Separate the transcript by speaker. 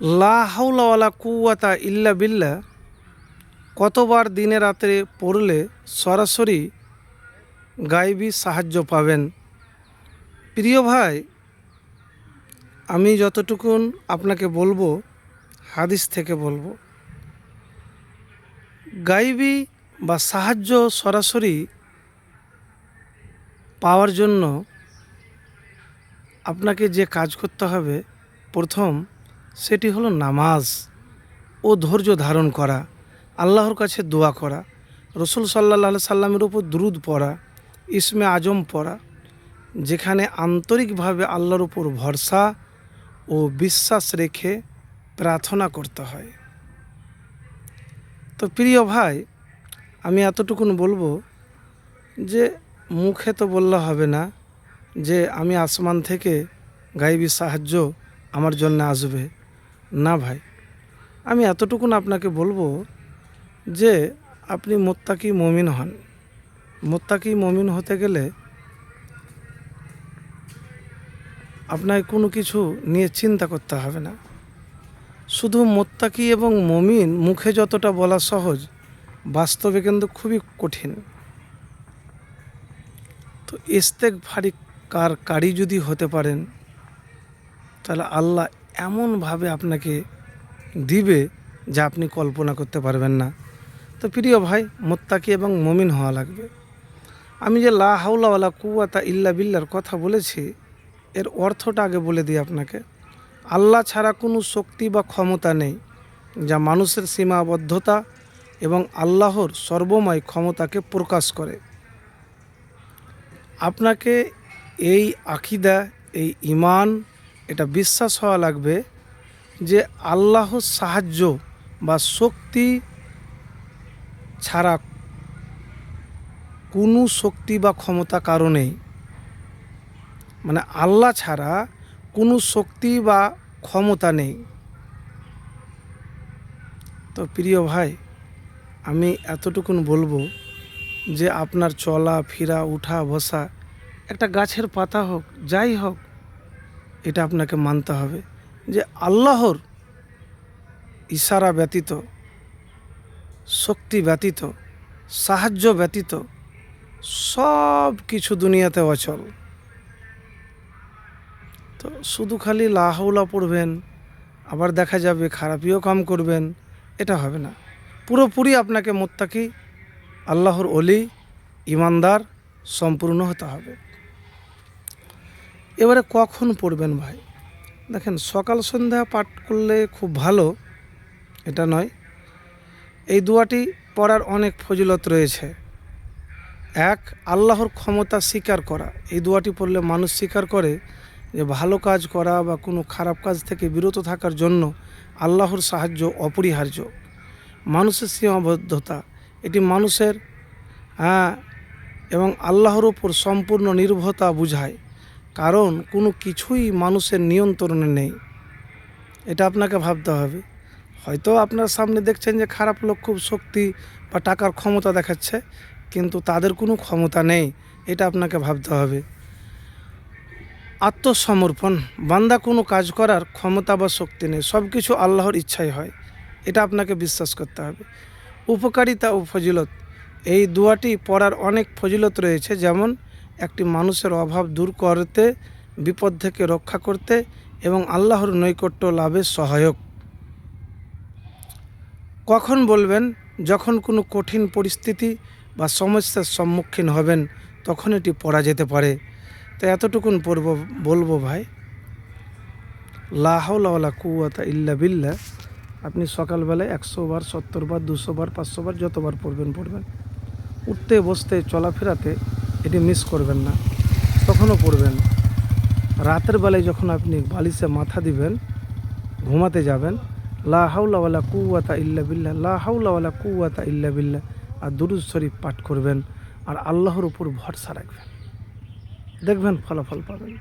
Speaker 1: লা হাউলাওয়ালা কুয়াতা ইল্লা বিল্লা কতবার দিনে রাতে পড়লে সরাসরি গাইবি সাহায্য পাবেন? প্রিয় ভাই, আমি যতটুকুন আপনাকে বলব, হাদিস থেকে বলব। গাইবি বা সাহায্য সরাসরি পাওয়ার জন্য আপনাকে যে কাজ করতে হবে, প্রথম সেটি হলো নামাজ ও ধৈর্য ধারণ করা, আল্লাহর কাছে দোয়া করা, রসুল সাল্লাহ সাল্লামের উপর দ্রুদ পড়া, ইসমে আজম পড়া, যেখানে আন্তরিকভাবে আল্লাহর উপর ভরসা ও বিশ্বাস রেখে প্রার্থনা করতে হয়। তো প্রিয় ভাই, আমি এতটুকুন বলব যে মুখে তো বললে হবে না যে আমি আসমান থেকে গাইবি সাহায্য আমার জন্য আসবে। না ভাই, আমি এতটুকুন আপনাকে বলব যে আপনি মোত্তাকি মমিন হন। মোত্তাকি মমিন হতে গেলে আপনাকে কোনো কিছু নিয়ে চিন্তা করতে হবে না। শুধু মোত্তাকি এবং মমিন মুখে যতটা বলা সহজ, বাস্তবে কিন্তু খুবই কঠিন। তো ইস্তেক ফারি কার কারি যদি হতে পারেন, তাহলে আল্লাহ এমনভাবে আপনাকে দিবে যা আপনি কল্পনা করতে পারবেন না। তো প্রিয় ভাই, মোত্তাকি এবং মমিন হওয়া লাগবে। আমি যে লা হাউলাওয়ালা কুয়াতা ইল্লা বিল্লার কথা বলেছি, এর অর্থটা আগে বলে দিই আপনাকে। আল্লাহ ছাড়া কোনো শক্তি বা ক্ষমতা নেই যা মানুষের সীমাবদ্ধতা এবং আল্লাহর সর্বময় ক্ষমতাকে প্রকাশ করে। আপনাকে এই আকিদা, এই ইমান এটা বিশ্বাস হওয়া লাগবে যে আল্লাহর সাহায্য বা শক্তি ছাড়া কোনো শক্তি বা ক্ষমতা কারণেই মানে আল্লাহ ছাড়া কোনো শক্তি বা ক্ষমতা নেই। তো প্রিয় ভাই, আমি এতটুকুন বলব যে আপনার চলা, ফিরা, উঠা, বসা, একটা গাছের পাতা হোক, যাই হোক এটা আপনাকে মানতে হবে যে আল্লাহর ইশারা ব্যতীত, শক্তি ব্যতীত, সাহায্য ব্যতীত সব কিছু দুনিয়াতে অচল। তো শুধু খালি লাহাউলা পড়বেন, আবার দেখা যাবে খারাপিও কাম করবেন, এটা হবে না। পুরোপুরি আপনাকে মোত্তাকি আল্লাহর অলি ইমানদার, সম্পূর্ণ হতে হবে। এবারে কখন পড়বেন ভাই? দেখেন, সকাল সন্ধ্যা পাঠ করলে খুব ভালো, এটা নয়। এই দুয়াটি পড়ার অনেক ফজিলত রয়েছে। এক, আল্লাহর ক্ষমতা স্বীকার করা। এই দুয়াটি পড়লে মানুষ স্বীকার করে যে ভালো কাজ করা বা কোনো খারাপ কাজ থেকে বিরত থাকার জন্য আল্লাহর সাহায্য অপরিহার্য। মানুষের সীমাবদ্ধতা, এটি মানুষের হ্যাঁ এবং আল্লাহর ওপর সম্পূর্ণ নির্ভরতা বুঝায়। কারণ কোনো কিছুই মানুষের নিয়ন্ত্রণে নেই। এটা আপনাকে ভাবতে হবে। হয়তো আপনার সামনে দেখছেন যে খারাপ লোক খুব শক্তি বা টাকার ক্ষমতা দেখাচ্ছে, কিন্তু তাদের কোনো ক্ষমতা নেই, এটা আপনাকে ভাবতে হবে। আত্মসমর্পণ, বান্দা কোনো কাজ করার ক্ষমতা বা শক্তি নেই সব কিছু আল্লাহর ইচ্ছাই হয়, এটা আপনাকে বিশ্বাস করতে হবে। উপকারিতা ও ফজিলত, এই দুয়াটি পড়ার অনেক ফজিলত রয়েছে, যেমন একটি মানুষের অভাব দূর করতে, বিপদ থেকে রক্ষা করতে এবং আল্লাহর নৈকট্য লাভের সহায়ক। কখন বলবেন, যখন কোনো কঠিন পরিস্থিতি বা সমস্যার সম্মুখীন হবেন, তখন এটি পড়া যেতে পারে। তো এতটুকুন পড়ব, বলব ভাই। লাহাউলা কুয়াতা ইল্লা বিল্লা আপনি সকালবেলায় একশো বার, সত্তর বার, দুশো বার, পাঁচশো বার যতবার পড়বেন পড়বেন। উঠতে, বসতে, চলাফেরাতে এটি মিস করবেন না। তখনও পড়বেন। রাতের বেলায় যখন আপনি বালিশে মাথা দিবেন, ঘুমাতে যাবেন, লা হাউলাওয়ালা কুয়াতা ইল্লা বিল্লা লা হাউলাওয়ালা কুয়াতা ইল্লা বিল্লা আর দুরুজ শরীফ পাঠ করবেন, আর আল্লাহর উপর ভরসা রাখবেন। দেখবেন ফলাফল পাবেন।